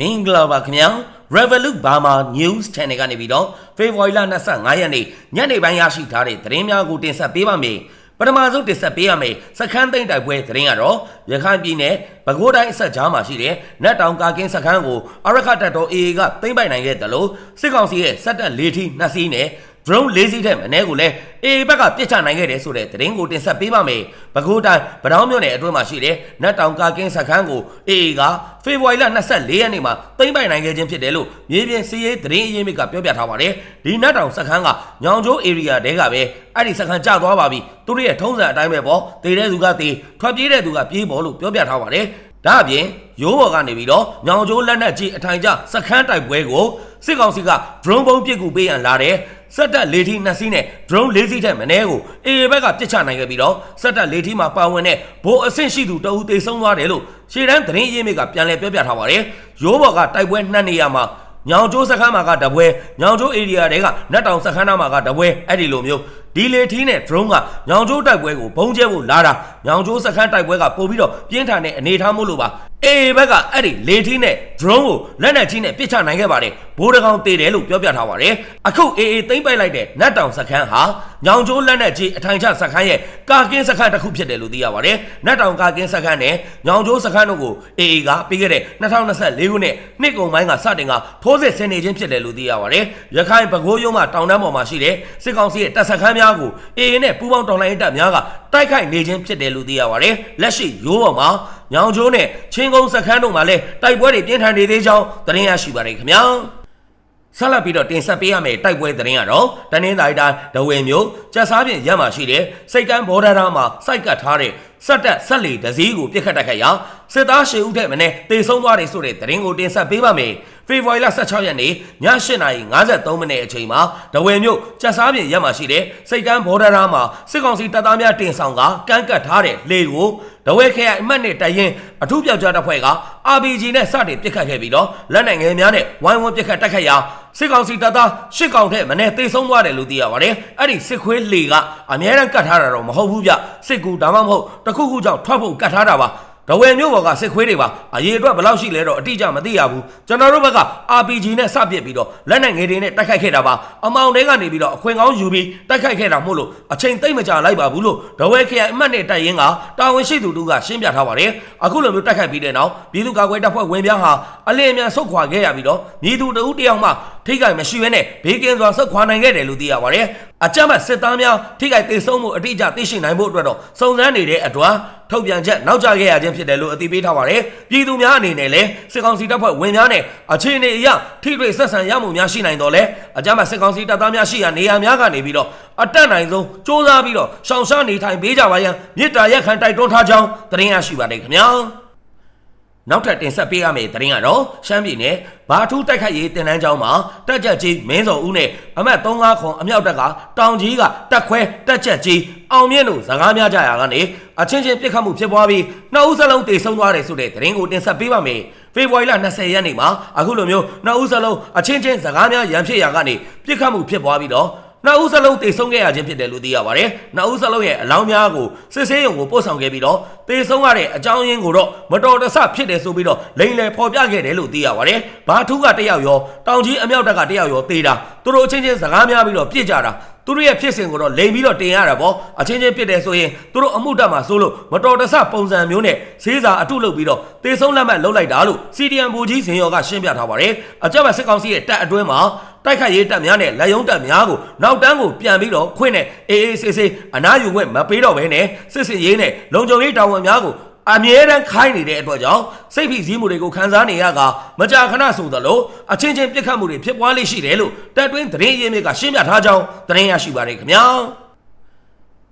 မင်္ဂလာပါခင်ဗျာ Revolut Burma News Channel ကနေပြီးတော့ဖေဖော်ဝါရီလ25ရက်နေ့ညနေပိုင်းရရှိထားတဲ့သတင်းများကိုတင်ဆက်ပေးပါမယ်ပထမဆုံးတင်ဆက်ပေးရမယ်စခန်းသိမ်းတိုက်ပွဲသတင်းကတော့ရခိုင်ပြည်နယ်ပဲခူးတိုင်းအဆက်ကြားမှာရှိတဲ့နတ်တောင်ကာကင်းစခန်းကိုအရခတ်တပ်တော် AA ကသိမ်းပိုက်နိုင်ခဲ့တယ်လို့စစ်ကောင်စီရဲ့စက်တပ်၄ထီးနှစ်စီးနဲ့ drone ၄စီးတဲ့မနေ့ကလည်း AA ဘက်ကပြစ်ချနိုင်ခဲ့တယ်ဆိုတဲ့သတင်းကိုတင်ဆက်ပေးပါမယ်။ပဲခူးတိုင်းဗဒေါင်းမြို့နယ်အတွင်းမှာရှိတဲ့နတ်တောင်ကာကင်းစခန်းကို AA ကဖေဖော်ဝါရီလ24ရက်နေ့မှာသိမ်းပိုက်နိုင်ခဲ့ခြင်းဖြစ်တယ်လို့မြေပြင်စီးရေးသတင်းအရင်းမြစ်ကပြောပြထားပါတယ်။ဒီနတ်တောင်စခန်းကညောင်ကျိုး area တဲကပဲအဲ့ဒီစခန်းကျသွားပါပြီ။သူတို့ရဲ့ထုံးစံအတိုင်းပဲပေါ့။တည်တဲ့သူကတည်ထွက်ပြေးတဲ့သူကပြေးပေါ်လို့ပြောပြထားပါတယ်။ဒါအပြင်ရိုးဘော်ကနေပြီးတော့ညောင်ကျိုးလက်နက်ကြီးအထိုင်ကျစခန်းတိုက်ပွဲကိုစစ်ကောင်စီက drone ပုံးပစ်ကူပေးရန်လာတဲ့ စက်တက်လေးထီနှစ်စီးနဲ့ drone လေးစီးထက်မနည်းကို AA ဘက်ကပြစ်ချနိုင်ခဲ့ပြီးတော့စက်တက်လေးထီမှာပါဝင်တဲ့ဘိုးအဆင့်ရှိသူတအူသေဆုံးသွားတယ်လို့ရှေ့တန်းသတင်းရင်းမြစ်ကပြန်လည်ပြောပြထားပါတယ်။ရိုးဘော်ကတိုက်ပွဲနှစ်နေရာမှာညောင်ကျိုးစခန်းမှာကတပွဲညောင်ကျိုး area တွေကနတ်တောင်စခန်းနာမှာကတပွဲအဲ့ဒီလိုမျိုး ဒီလေထီးနဲ့ drone ကညောင်ကျိုးတိုက်ပွဲကိုဘုံကျဲဖို့လာတာညောင်ကျိုးစခန်းတိုက်ပွဲကပို့ပြီးတော့ပြင်းထန်တဲ့အနေအထားမို့လို့ပါအေဘက်ကအဲ့ဒီလေထီးနဲ့ drone ကိုလက်နက်ကြီးနဲ့ပစ်ချနိုင်ခဲ့ပါတယ်ဘိုးတကောင်တေတယ်လို့ပြောပြထားပါတယ်အခုအေအေသိမ့်ပိုက်လိုက်တဲ့နတ်တောင်စခန်းဟာညောင်ကျိုးလက်နက်ကြီးအထိုင်ချစခန်းရဲ့ကာကင်းစခန်းတစ်ခုဖြစ်တယ်လို့သိရပါတယ်နတ်တောင်ကာကင်းစခန်းနဲ့ညောင်ကျိုးစခန်းတို့ကိုအေအေကပြီးခဲ့တဲ့2024ခုနှစ်နှစ်ကုန်ပိုင်းကစတင်ကထိုးစစ်ဆင်နေခြင်းဖြစ်တယ်လို့သိရပါတယ်ရခိုင်ပဲခူးရုံးမှာတောင်တန်းပေါ်မှာရှိတဲ့စစ်ကောင်စီရဲ့တပ်စခန်းများကိုအေအေနဲ့ပူးပေါင်းတော်လှန်ရေးတပ်များကတိုက်ခိုက်နေခြင်းဖြစ်တယ်လို့သိရပါတယ်လက်ရှိရိုးပေါ်မှာညောင်ကျိုးနဲ့ချင်းကုန်းစခန်းတို့မှာလည်းတိုက်ပွဲတွေပြင်းထန်နေသေးကြောင်းသတင်းရရှိပါတယ်ခင်ဗျာဆက်လက်ပြီးတော့တင်ဆက်ပေးရမယ့်တိုက်ပွဲသတင်းကတော့တနင်္သာရီတိုင်းဒဝယ်မြို့ကျက်စားပြင်ရပ်မှာရှိတဲ့စိတ်ကမ်းဘော်ဒါရာမှာစိုက်ကတ်ထားတဲ့စက်တက်ဆက်လီဒဇီးကိုပြစ်ခတ်တိုက်ခိုက်ရာစစ်သားရှေဦးထက်မင်းတေဆုံးသွားတယ်ဆိုတဲ့သတင်းကိုတင်ဆက်ပေးပါမယ် ဖေဖော်ဝါရီလ16ရက်နေ့ည8:53မိနစ်အချိန်မှာဒဝယ်မြို့ကျက်စားပြင်ရပ်မှာရှိတဲ့စိတ်ကမ်းဘော်ဒါရာမှာစစ်ကောင်စီတပ်သားများတင်ဆောင်ကကန့်ကတ်ထားတဲ့လေကိုဒဝဲခဲအမှတ်နဲ့တရင်အထူးပြောက်ကြားတပ်ဖွဲ့က RPG နဲ့စတင်ပစ်ခတ်ခဲ့ပြီးတော့လက်နက်ငယ်များနဲ့ဝိုင်းဝန်းပစ်ခတ်တိုက်ခိုက်ရာစစ်ကောင်စီတပ်သားရှစ်ကောင်ထက်မနေ့သေဆုံးသွားတယ်လို့သိရပါတယ်။အဲ့ဒီစစ်ခွေးလေကအများအားကတ်ထားတာတော့မဟုတ်ဘူးဗျ။စစ်ကူဒါမှမဟုတ်တခုခုကြောင့်ထွက်ဖို့ကတ်ထားတာပါ။ ဒဝယ်မျိုးဘော်ကစစ်ခွေးတွေပါအရေးအတွက်ဘယ်လောက်ရှိလဲတော့အတိအကျမသိရဘူးကျွန်တော်တို့ဘက်က RPG နဲ့စပစ်ပြီးတော့လက်နက်ငယ်တွေနဲ့တိုက်ခိုက်ခဲ့တာပါအမောင်တွေကနေပြီးတော့အခွင့်ကောင်းယူပြီးတိုက်ခိုက်ခဲ့တာမို့လို့အချိန်သိမ့်မကြာလိုက်ပါဘူးလို့ဒဝယ်ခရိုင်အမှတ်နဲ့တိုက်ရင်ကတာဝန်ရှိသူတို့ကရှင်းပြထားပါတယ်အခုလိုမျိုးတိုက်ခိုက်ပြီးတဲ့နောက်ပြည်သူ့ကာကွယ်တပ်ဖွဲ့ဝင်ပြားဟာအလင်းအမြန်ဆုတ်ခွာခဲ့ရပြီးတော့ပြည်သူတအုပ်တယောက်မှထိခိုက်မရှိဘဲနဲ့ဘေးကင်းစွာဆုတ်ခွာနိုင်ခဲ့တယ်လို့သိရပါတယ်အကြမ်းဖက်စစ်သားများထိခိုက်ဒေဆုံးမှုအတိအကျသိရှိနိုင်ဖို့အတွက်တော့စုံစမ်းနေတဲ့အတွက်ထုတ်ပြန်ချက်နောက်ကျခဲ့ရခြင်းဖြစ်တယ်လို့အသိပေးထားပါတယ်ပြည်သူများအနေနဲ့လည်းစစ်ကောင်စီတပ်ဖွဲ့ဝင်များနဲ့အခြေအနေအရထိတွေ့ဆက်ဆံရမှုများရှိနိုင်တော့လဲအကြမ်းဖက်စစ်ကောင်စီတပ်သားများရှိရာနေရာများကနေပြီးတော့အတက်နိုင်ဆုံးစ조사ပြီးတော့ရှောင်ရှားနေထိုင်ပေးကြပါရန်မြစ်တာရက်ခံတိုက်တွန်းထားကြောင်းသတင်းရရှိပါတယ်ခင်ဗျာ နောက်ထပ်တင်ဆက်ပေးရမယ့်သတင်းကတော့ရှမ်းပြည်နယ်ဘာထူးတိုက်ခိုက်ရေးတင်နန်းကျောင်းမှာတက်ကြက်ကြီးမင်းစောဦးနဲ့အမတ်35ခွန်အမြောက်တက်ကတောင်ကြီးကတက်ခွဲတက်ကြက်ကြီးအောင်မြင့်တို့စကားများကြရာကနေအချင်းချင်းပြစ်ခတ်မှုဖြစ်ပွားပြီးနှစ်ဦးစလုံးတေဆုံးသွားတယ်ဆိုတဲ့သတင်းကိုတင်ဆက်ပေးပါမယ်ဖေဖော်ဝါရီလ20ရက်နေ့မှာအခုလိုမျိုးနှစ်ဦးစလုံးအချင်းချင်းစကားများရန်ဖြစ်ရာကနေပြစ်ခတ်မှုဖြစ်ပွားပြီးတော့ နှစ်ဦးစလုံးတေဆုံးခဲ့ရခြင်းဖြစ်တယ်လို့သိရပါတယ်။နှစ်ဦးစလုံးရဲ့အလောင်းများကိုစစ်ဆေးရုံကိုပို့ဆောင်ခဲ့ပြီးတော့တေဆုံးရတဲ့အကြောင်းရင်းကိုတော့မတော်တဆဖြစ်တယ်ဆိုပြီးတော့လိန်လယ်ဖော်ပြခဲ့တယ်လို့သိရပါတယ်။ဘာထူးကတယောက်ရောတောင်ကြီးအမြောက်တက်ကတယောက်ရောတေးတာသူတို့အချင်းချင်းစကားများပြီးတော့ပြစ်ကြတာ သူတို့ရဲ့ဖြစ်စဉ်ကိုတော့လိန်ပြီးတော့တင်ရတာပေါ့အချင်းချင်းပြစ်တယ်ဆိုရင်သူတို့အမှုတက်မှာစိုးလို့မတော်တဆပုံစံမျိုးနဲ့ဈေးစာအထုလုပ်ပြီးတော့တေဆုံးလက်မှတ်လုပ်လိုက်တာလို့ CDM ဘူကြီးစင်ရောကရှင်းပြထားပါတယ်အကြမ်းဖက်စစ်ကောင်စီရဲ့တပ်အတွင်းမှာတိုက်ခိုက်ရေးတပ်များနဲ့လက်ယုံတပ်များကိုနောက်တန်းကိုပြန်ပြီးတော့ခွင့်နဲ့အေးအေးဆေးဆေးအနားယူခွင့်မပေးတော့ဘဲနဲ့စစ်စစ်ရေးနဲ့လုံခြုံရေးတာဝန်များကို အမြဲတမ်းခိုင်းနေတဲ့အတွက်ကြောင့်စိတ်ဖိစီးမှုတွေကိုခံစားနေရကမကြာခဏဆိုသလိုအချင်းချင်းပြစ်ခတ်မှုတွေဖြစ်ပွားလိရှိတယ်လို့တပ်တွင်းသတင်းရင်းမြစ်ကရှင်းပြထားကြောင်းသတင်းရရှိပါရခင်ဗျာ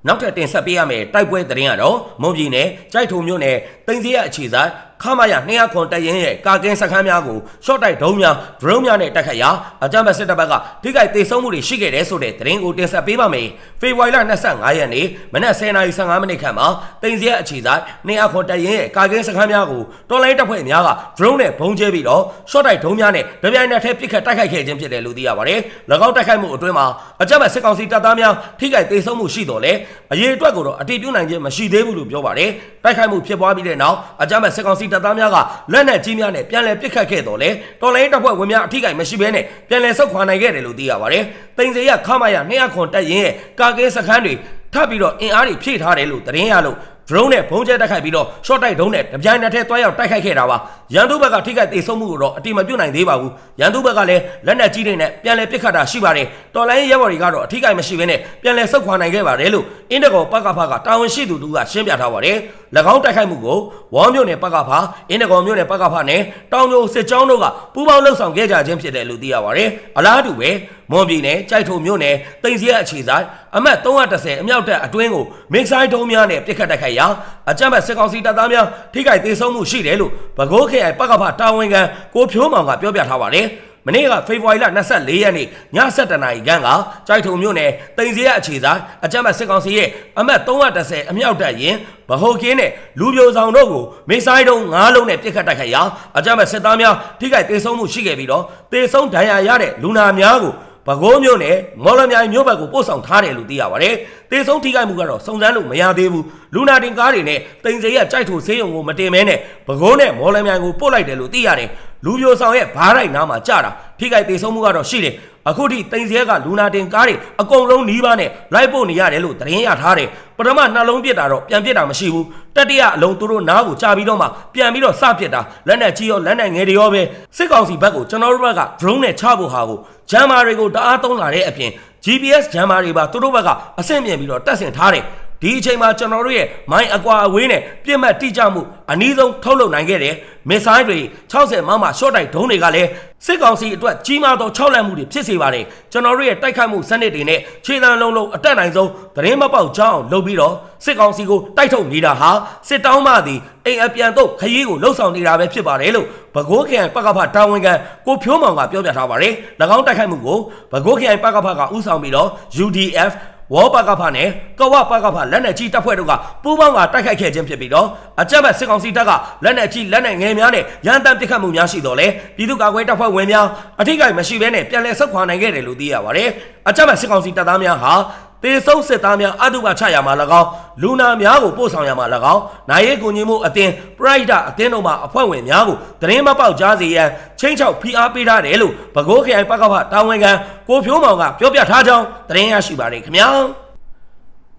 နောက်ထပ်တင်ဆက်ပေးရမယ့်တိုက်ပွဲသတင်းကတော့မွန်ပြည်နယ်ကြိုက်ထုံမြို့နယ်တင်စီရအခြေဆိုင် ခမာရ200ခွန်တက်ရင်ရဲ့ကာကင်းစခန်းများကိုရှော့တိုက်ဒုံးများဒရုန်းများနဲ့တိုက်ခတ်ရာအကြမ်းဖက်စစ်တပ်ဘက်ကထိခိုက်ဒေဆုံးမှုတွေရှိခဲ့တယ်ဆိုတဲ့သတင်းကိုတင်ဆက်ပေးပါမယ်။ဖေဖော်ဝါရီလ25ရက်နေ့မနက်10:15မိနစ်ခန့်မှာတင်စီရအခြေဆိုင်200ခွန်တက်ရင်ရဲ့ကာကင်းစခန်းများကိုတော်လိုင်းတပ်ဖွဲ့များကဒရုန်းနဲ့ဘုံကျဲပြီးတော့ရှော့တိုက်ဒုံးများနဲ့ဒပြိုင်နဲ့ထဲပစ်ခတ်တိုက်ခိုက်ခဲ့ခြင်းဖြစ်တယ်လို့သိရပါတယ်။၎င်းတိုက်ခိုက်မှုအတွင်းမှာအကြမ်းဖက်စစ်ကောင်စီတပ်သားများထိခိုက်ဒေဆုံးမှုရှိတော်လဲအရေးအတွက်ကိုတော့အတိပြုနိုင်ခြင်းမရှိသေးဘူးလို့ပြောပါတယ်။တိုက်ခိုက်မှုဖြစ်ပွားပြီးတဲ့နောက်အကြမ်းဖက်စစ်ကောင်စီတပ်သားများကလက်နက်ကြီးများနဲ့ပြန်လည်ပစ်ခတ်ခဲ့တော်လဲတော်လိုင်းတပ်ဖွဲ့ဝင်များအထိကိမရှိဘဲနဲ့ပြန်လည်ဆုတ်ခွာနိုင်ခဲ့တယ်လို့သိရပါတယ်။တင်စေရခမရ200ခွန်တက်ရင်ရဲ့ကာကင်းစခန်းတွေထပ်ပြီးတော့အင်အားတွေဖြည့်ထားတယ်လို့သတင်းရလို့ drone နဲ့ဘုံကျဲတိုက်ခိုက်ပြီးတော့ short တိုက် drone နဲ့တပြိုင်နက်တည်းတွားရောက်တိုက်ခိုက်ခဲ့တာပါရန်သူဘက်ကထိခိုက်ဒေဆုံးမှုကိုတော့အတိမပြုတ်နိုင်သေးပါဘူးရန်သူဘက်ကလည်းလက်နက်ကြီးတွေနဲ့ပြန်လည်ပစ်ခတ်တာရှိပါတယ်တော်လိုင်းရဲဘော်တွေကတော့အထိခိုက်မရှိဘဲနဲ့ပြန်လည်ဆုတ်ခွာနိုင်ခဲ့ပါတယ်လို့အင်းတကောပကဖကတာဝန်ရှိသူတို့ကရှင်းပြထားပါတယ်၎င်းတိုက်ခိုက်မှုကိုဝေါမြို့နယ်ပကဖအင်းတကောမြို့နယ်ပကဖနဲ့တောင်မြို့စစ်ကြောင်းတို့ကပူးပေါင်းလှုပ်ဆောင်ခဲ့ကြခြင်းဖြစ်တယ်လို့သိရပါတယ်အလားတူပဲမွန်ပြည်နယ်ကြိုက်ထုံမြို့နယ်တိန်စီရအခြေဆိုင်အမတ်330အမြောက်တပ်အတွင်းကိုမင်းဆိုင်တုံးများနဲ့ပြစ်ခတ်တိုက်ခိုက်ရာအကြမ်းဖက်စစ်ကောင်စီတပ်သားများထိခိုက်ဒေဆုံးမှုရှိတယ်လို့ဗကိုးခေအိုင်ပကဖတာဝန်ခံကိုဖြိုးမောင်ကပြောပြထားပါတယ်မနေ့ကဖေဖော်ဝါရီလ24ရက်နေ့ည7:00နာရီခန့်ကကြိုက်ထုံမြို့နယ်တိန်စီရအခြေဆိုင်အကြမ်းဖက်စစ်ကောင်စီရဲ့အမတ်330အမြောက်တပ်ရင်ဗဟိုကင်းနဲ့လူပြိုဆောင်တို့ကိုမင်းဆိုင်တုံး၅လုံးနဲ့ပြစ်ခတ်တိုက်ခိုက်ရာအကြမ်းဖက်စစ်သားများထိခိုက်ဒေဆုံးမှုရှိခဲ့ပြီးတော့ဒေဆုံးဒဏ်ရာရတဲ့လူနာများကို ပဲခူးမြို့နယ်မော်လမြိုင်မြို့ဘက်ကိုပို့ဆောင်ထားတယ်လို့သိရပါတယ်။တေဆုံးထိခိုက်မှုကတော့စုံစမ်းလို့မရသေးဘူး။လူနာတင်ကားတွေနဲ့တင်စေရကြိုက်ထိုဆေးရုံကိုမတင်မဲနဲ့ပဲခူးနဲ့မော်လမြိုင်ကိုပို့လိုက်တယ်လို့သိရတယ်။ လူပြိုဆောင်ရဲ့ဘားလိုက်နားမှာကြာတာထိခိုက်တေဆုံးမှုကတော့ရှိတယ်။အခုထိတင်စေရကလူနာတင်ကားတွေအကုန်လုံးနီးပါးနဲ့လိုက်ပို့နေရတယ်လို့သတင်းရထားတယ်။ပထမနှလုံးပစ်တာတော့ပြန်ပစ်တာမရှိဘူး။တတိယအလုံးသူတို့နားကိုကြာပြီးတော့မှပြန်ပြီးတော့စပစ်တာလက်နက်ကြီးရောလက်နက်ငယ်တွေရောပဲစစ်ကောင်စီဘက်ကိုကျွန်တော်တို့ဘက်က drone နဲ့ချဖို့ဟာကိုဂျမ်မာတွေကိုတအားသုံးလာတဲ့အပြင် GPS ဂျမ်မာတွေပါသူတို့ဘက်ကအဆင့်မြင်ပြီးတော့တက်ဆင်ထားတယ် ဒီအချိန်မှာကျွန်တော်တို့ရဲ့မိုင်းအကွာအဝေးနဲ့ပြစ်မှတ်တိကျမှုအနည်းဆုံးထုတ်လုပ်နိုင်ခဲ့တယ်မစ်ဆိုင်းတွေ60မမရှော့တိုက်ဒုံးတွေကလည်းစစ်ကောင်စီအတွက်ကြီးမားသော၆လက်မှုတွေဖြစ်စေပါတယ်ကျွန်တော်တို့ရဲ့တိုက်ခိုက်မှုစနစ်တွေနဲ့ခြေတံလုံးလုံးအတက်နိုင်ဆုံးသတင်းမပေါက်ကြောင်းလုပ်ပြီးတော့စစ်ကောင်စီကိုတိုက်ထုတ်နေတာဟာစစ်တောင်းမှသည်အိမ်အပြန်တော့ခရီးကိုလှုပ်ဆောင်နေတာပဲဖြစ်ပါတယ်လို့ဘကိုးခရိုင်ပကဖတာဝန်ခံကိုဖြိုးမောင်ကပြောပြထားပါတယ်၎င်းတိုက်ခိုက်မှုကိုဘကိုးခရိုင်ပကဖကဥဆောင်ပြီးတော့ UDF ဝေါ်ပကဖနဲ့ကဝပကဖလက်နက်ကြီးတပ်ဖွဲ့တို့ကပူးပေါင်းကတိုက်ခိုက်ခဲ့ခြင်းဖြစ်ပြီးတော့အကြမ်းဖက်စစ်ကောင်စီတပ်ကလက်နက်ကြီးလက်နက်ငယ်များနဲ့ရန်တမ်းပစ်ခတ်မှုများရှိတော့လေပြည်သူ့ကာကွယ်တပ်ဖွဲ့ဝင်များအထိကိမရှိဘဲနဲ့ပြန်လည်ဆုတ်ခွာနိုင်ခဲ့တယ်လို့သိရပါတယ်အကြမ်းဖက်စစ်ကောင်စီတပ်သားများဟာ တေဆုံးစစ်သားများအတုပချရမှာ၎င်းလူနာများကိုပို့ဆောင်ရမှာ၎င်းနိုင်ရဲကိုညီမှုအတင်းပရိုက်တာအတင်းတို့မှအဖွဲ့ဝင်များကိုသတင်းမပေါက်ကြားစေရန်ချင်းချောက်ဖိအားပေးထားတယ်လို့ဗကိုးခရိုင်ပကဖတာဝန်ခံကိုဖြိုးမောင်ကပြောပြထားကြောင်းသတင်းရရှိပါတယ်ခင်ဗျာ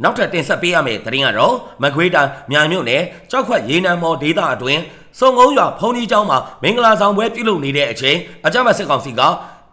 နောက်ထပ်တင်ဆက်ပေးရမယ့်သတင်းကတော့မကွေးတိုင်းမြိုင်မြို့နယ်ကြောက်ခွက်ရေနံမော်ဒေသအတွင်းစုံကုန်းရွာဖုန်ကြီးကျောင်းမှာမင်္ဂလာဆောင်ပွဲပြုလုပ်နေတဲ့အချိန်အကြမ်းဖက်စစ်ကောင်စီက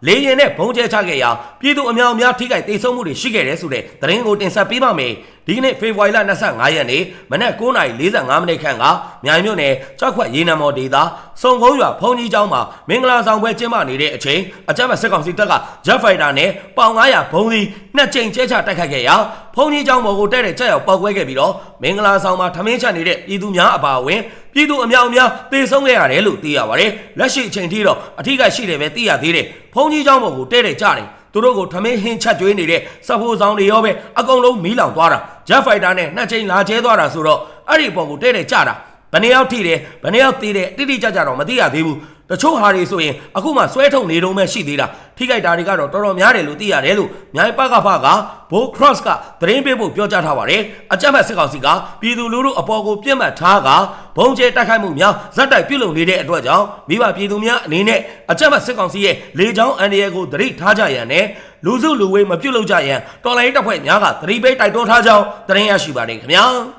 လေရင်နဲ့ဘုံကျဲချခဲ့ရာပြည်သူအများအများထိခိုက်ဒေဆုံးမှုတွေရှိခဲ့တယ်ဆိုတဲ့သတင်းကိုတင်ဆက်ပေးပါမယ် ဒီကနေ့ဖေဖော်ဝါရီလ25ရက်နေ့မနက်9:45မိနစ်ခန့်ကမြိုင်မြို့နယ်ကြောက်ခွက်ရေနံမော်ဒေသစုံကုန်းရွာဖုန်ကြီးကျောင်းမှာမင်္ဂလာဆောင်ပွဲကျင်းပနေတဲ့အချိန်အကြမ်းဖက်စစ်ကောင်စီတပ်က Jet Fighter နဲ့ပေါင်900ဘုံစီနှစ်ကြိမ်ကျဲချတိုက်ခိုက်ခဲ့ရာဖုန်ကြီးကျောင်းပေါ်ကိုတဲ့တဲ့ကြောက်ရောက်ပောက်ကွဲခဲ့ပြီးတော့မင်္ဂလာဆောင်မှာထမင်းချက်နေတဲ့ပြည်သူများအပါအဝင်ပြည်သူအများအများတေဆုံးခဲ့ရတယ်လို့သိရပါတယ်လက်ရှိအချိန်ထိတော့အထူးကရှိတယ်ပဲသိရသေးတယ်ဖုန်ကြီးကျောင်းပေါ်ကိုတဲ့တဲ့ကြတယ် သူတို့ကိုထမင်းဟင်းချက်ကျွေးနေတဲ့စဖိုးဆောင်တွေရောပဲအကုန်လုံးမီးလောင်သွားတာဂျက်ဖိုက်တာနဲ့နှစ်ချိန်လာကျဲသွားတာဆိုတော့အဲ့ဒီပေါ်ကိုတဲ့တဲ့ကြတာဘယ်နှယောက်ထိတယ်ဘယ်နှယောက်သေးတယ်တိတိကျကျတော့မသိရသေးဘူးတချို့ဟာတွေဆိုရင်အခုမှဆွဲထုတ်နေတုံးပဲရှိသေးတာ ထိခိုက်တာတွေကတော့တော်တော်များတယ်လို့သိရတယ်လို့မြိုင်ပကဖကဘိုး cross ကသတင်းပေးဖို့ပြောကြားထားပါတယ်အကြမ်းဖက်စစ်ကောင်စီကပြည်သူလူထုအပေါ်ကိုပြစ်မှတ်ထားကဘုံကျဲတိုက်ခိုက်မှုများဇက်တိုက်ပြုလုပ်နေတဲ့အတွက်ကြောင့်မိဘပြည်သူများအနေနဲ့အကြမ်းဖက်စစ်ကောင်စီရဲ့လေကြောင်းအန်ဒီရဲကိုသတိထားကြရန်နဲ့လူစုလူဝေးမပြုတ်လုပ်ကြရန်တော်လိုင်းတပ်ဖွဲ့များကသတိပေးတိုက်တွန်းထားကြောင်းသတင်းရရှိပါတယ်ခင်ဗျာ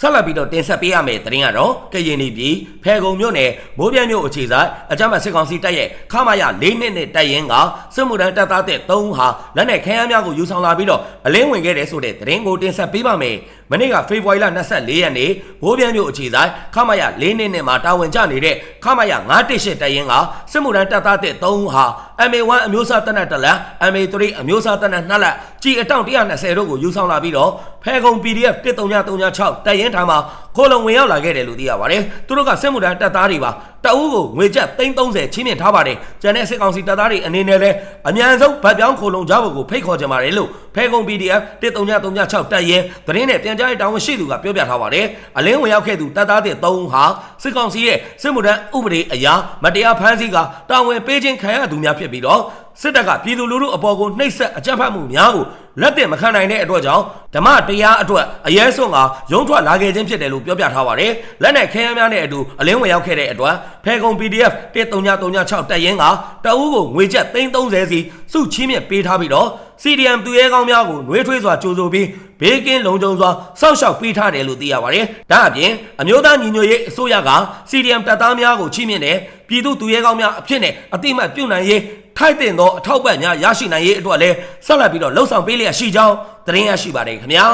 ဆက်လက်ပြီးတော့တင်ဆက်ပေးရမယ့်သတင်းကတော့ကရင်နီပြည်ဖဲခုံမြို့နယ်မိုးပြန့်မြို့အခြေဆိုင်အကြမ်းဖက်စစ်ကောင်စီတပ်ရဲ့ခမာရ၄နှစ်နဲ့တပ်ရင်ကစစ်မှုထမ်းတပ်သားတဲ့၃ဟာလက်နက်ခဲယမ်းများကိုယူဆောင်လာပြီးတော့အလင်းဝင်ခဲ့တဲ့ဆိုတဲ့သတင်းကိုတင်ဆက်ပေးပါမယ်။မနေ့ကဖေဖော်ဝါရီလ24ရက်နေ့မိုးပြန့်မြို့အခြေဆိုင်ခမာရ၄နှစ်နဲ့မှာတာဝန်ကျနေတဲ့ခမာရ918တပ်ရင်ကစစ်မှုထမ်းတပ်သားတဲ့၃ဟာ MA1 အမျိုးအစားတပ်နက်တစ်လက် MA3 အမျိုးအစားတပ်နက်2လက်ကြီးအတောင့်120တို့ကိုယူဆောင်လာပြီးတော့ဖဲခုံ PDF 13336တပ်ရင်ထံမှာခိုးလုံဝင်ရောက်လာခဲ့တယ်လို့သိရပါတယ်။သူတို့ကစစ်မှုထမ်းတပ်သားတွေပါ တအူးကိုငွေကျပ်330ချင်းမြင့်ထားပါတယ်။ကျန်တဲ့စစ်ကောင်စီတပ်သားတွေအနေနဲ့လည်းအမြန်ဆုံးဗတ်ပြောင်းခိုးလုံကြဖို့ကိုဖိတ်ခေါ်ကြပါတယ်လို့ဖဲခုံ PDF 13336တပ်ရင်သတင်းနဲ့ပြန်ကြားရေးတာဝန်ရှိသူကပြောပြထားပါတယ်။အလင်းဝင်ရောက်ခဲ့သူတပ်သားတွေ3ဦးဟာစစ်ကောင်စီရဲ့စစ်မှုထမ်းဥပဒေအရာမတရားဖမ်းဆီးကတာဝန်ပေးခြင်းခံရသူများဖြစ်ပြီးတော့ စစ်တပ်ကပြည်သူလူထုအပေါ်ကိုနှိပ်စက်အကြမ်းဖက်မှုများကိုလက်တင်မခံနိုင်တဲ့အတွက်ကြောင့်ဓမ္မတရားအတွက်အရေးဆုံးကရုံးထွက်လာခဲ့ခြင်းဖြစ်တယ်လို့ပြောပြထားပါတယ်လက်နဲ့ခဲယမ်းများနဲ့အတူအလင်းဝင်ရောက်ခဲ့တဲ့အတွက်ဖဲကုံ PDF 13936တက်ရင်ကတအူးကိုငွေကျပ်330စီစုချီးမြှင့်ပေးထားပြီးတော့ CDM သူရဲကောင်းများကိုနှွေးထွေးစွာကြိုဆိုပြီးဘေးကင်းလုံခြုံစွာစောင့်ရှောက်ပေးထားတယ်လို့သိရပါတယ်။ဒါအပြင်အမျိုးသားညီညွတ်ရေးအစိုးရက CDM တပ်သားများကိုချီးမြှင့်တယ်ပြည်သူသူရဲကောင်းများအဖြစ်နဲ့အတိအမှတ်ပြုနိုင်ရေး ထိုက်တင်သောအထောက်ပံ့များရရှိနိုင်ရေးအတွက်လည်းဆက်လက်ပြီးတော့လှုံ့ဆော်ပေးလျက်ရှိကြောင်းသတင်းရရှိပါတယ်ခင်ဗျာ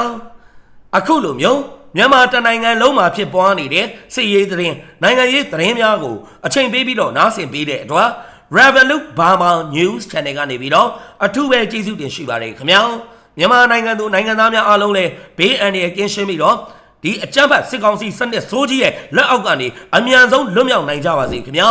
။အခုလိုမျိုးမြန်မာတနိုင်ငံလုံးမှာဖြစ်ပွားနေတဲ့စစ်ရေးသတင်းနိုင်ငံရေးသတင်းများကိုအချိန်ပေးပြီးတော့နားဆင်ပေးတဲ့အတွက် Revolut Burma News Channel ကနေပြီးတော့အထူးပဲကျေးဇူးတင်ရှိပါတယ်ခင်ဗျာမြန်မာနိုင်ငံသူနိုင်ငံသားများအားလုံးလည်းဘေးအန္တရာယ်ကင်းရှင်းပြီးတော့ဒီအကြမ်းဖက်စစ်ကောင်စီစနစ်ဆိုးကြီးရဲ့လက်အောက်ကနေအမြန်ဆုံးလွတ်မြောက်နိုင်ကြပါစေခင်ဗျာ